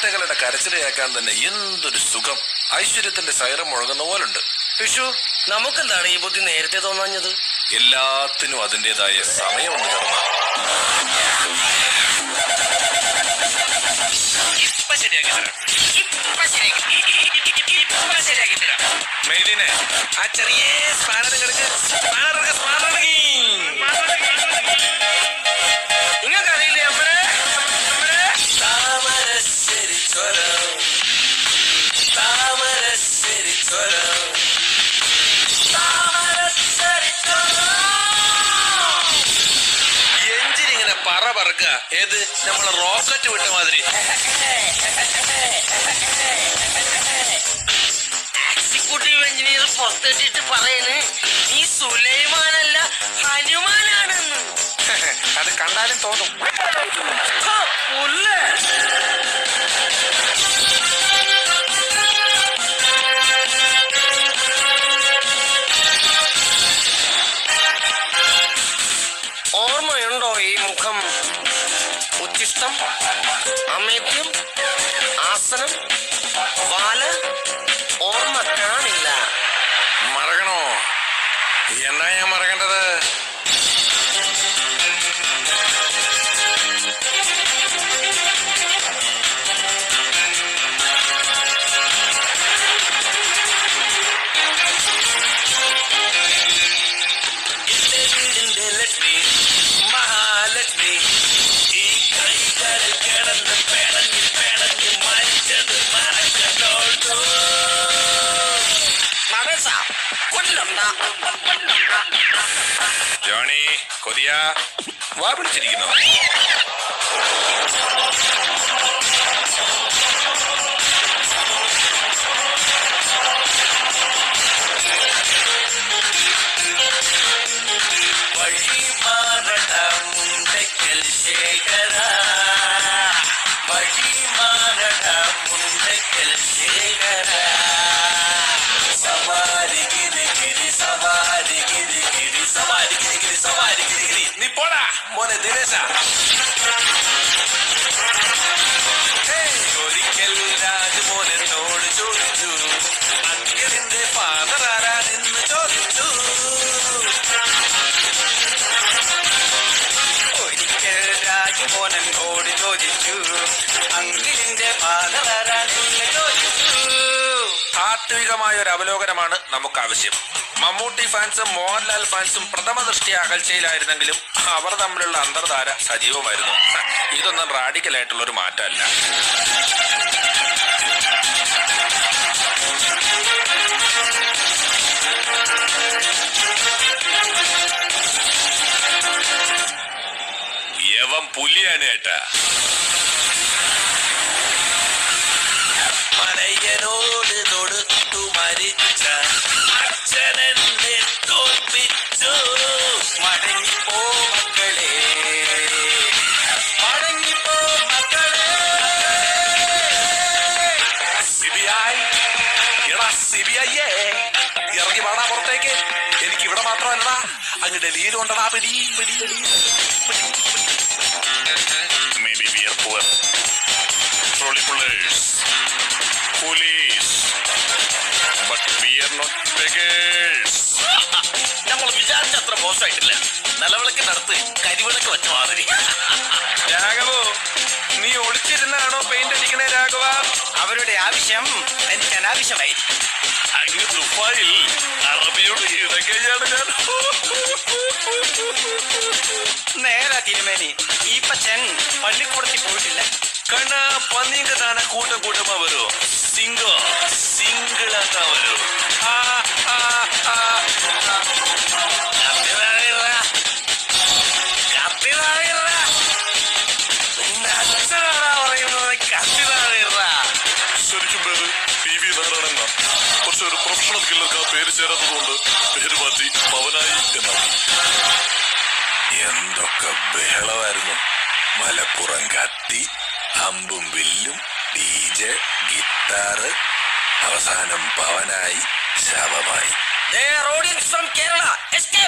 ചിരട്ടകളുടെ കരച്ചിലയാക്കാൻ തന്നെ എന്തൊരു സുഖം. ഐശ്വര്യത്തിന്റെ സൈറം മുഴങ്ങുന്ന പോലുണ്ട്. വിഷു നമുക്കെന്താണ് ഈ ബുദ്ധി നേരത്തെ തോന്നാഞ്ഞത്? എല്ലാത്തിനും അതിന്റെതായ സമയമുണ്ട് കർമ്മ. തരാം. ആ ചെറിയ സ്പാനർ കിടക്ക് സ്പാനർ സ്പാനർ ചുരം താമരശ്ശേരി ചുരം എഞ്ചിൻ ഇങ്ങനെ പറ പറക്ക. ഏത്? നമ്മളെ റോക്കറ്റ് വിട്ട മാതിരി. എക്സിക്യൂട്ടീവ് എഞ്ചിനീയർ പുറത്തെട്ടിട്ട് പറയണ് നീ സുലൈമാനല്ല ഹനുമാനാണെന്ന്. അത് കണ്ടാലും തോന്നും. പുല്ല്. ഓർമ്മയുണ്ടോ ഈ മുഖം? ഉച്ചിഷ്ടം അമേദ്യം ആസനം വാൽ தான் ஜானி கொதியா வா பிடிச்சிருக்கணும் சேகரா നീ പോടാ മോനെ ദിനേശ ഒരിക്കൽ രാജമോൻ എന്നോട് ചോദിച്ചു അങ്കിളിന്റെ ഫാദർ ആരാണെന്ന് ചോദിച്ചു ഒരിക്കൽ രാജമോനോട് ചോദിച്ചു അങ്കിളിന്റെ ഫാദർ ചോദിച്ചു താത്വികമായ ഒരു അവലോകനമാണ് നമുക്ക് ആവശ്യം മമ്മൂട്ടി ഫാൻസും മോഹൻലാൽ ഫാൻസും പ്രഥമ ദൃഷ്ടി അകൽച്ചയിലായിരുന്നെങ്കിലും അവർ തമ്മിലുള്ള അന്തർധാര സജീവമായിരുന്നു. ഇതൊന്നും റാഡിക്കൽ ആയിട്ടുള്ള ഒരു മാറ്റമല്ല. യവം പുലിയാണ് ഏട്ടാ മലയനോട് സിബിഐയെ ഇറങ്ങി വാടാ പുറത്തേക്ക് എനിക്ക് ഇവിടെ മാത്രമല്ലടാ അങ്ങ് ഡൽഹിയിലുണ്ടടാ പിടി പിടി Maybe we are poor. Trolley pullers. Police. But we are not beggars. നമ്മൾ വിചാരിച്ചത്ര മോശമായിട്ടില്ല നിലവിളക്കിനടുത്ത് കരിവിളക്ക് വെച്ച മാതിരി രാഘവോ നീ ഒളിച്ചിരുന്നാണോ പെയിന്റ് അടിക്കണേ രാഘവ അവരുടെ ആവശ്യം എനിക്ക് ആവശ്യമായിരിക്കും അങ്ങ് ദുബായിൽ അറബിയോട് ഇടകയാണ് ഞാൻ. നേരാ തിരുമേനി. ഈ പച്ചൻ പള്ളിക്കൂടത്തിൽ പോയിട്ടില്ല. കണ്ണ പന്നീങ്ക താന കൂട്ടം കൂട്ടമാ വരും സിംഗോ സിംഗിളാത്താ വരും ആ നാരായണൻ പക്ഷെ ഒരു പ്രൊഫഷണൽ കില്ലർക്ക് ആ പേര് ചേരാത്തതുകൊണ്ട് പേര് മാറ്റി പവനായി എന്നാണ് എന്തൊക്കെ ബഹളമായിരുന്നു മലപ്പുറം കത്തി അമ്പും വില്ലും ഡി ജെ ഗിത്താറ് അവസാനം Pavanayi ശവമായി They are audience from Kerala. Escape.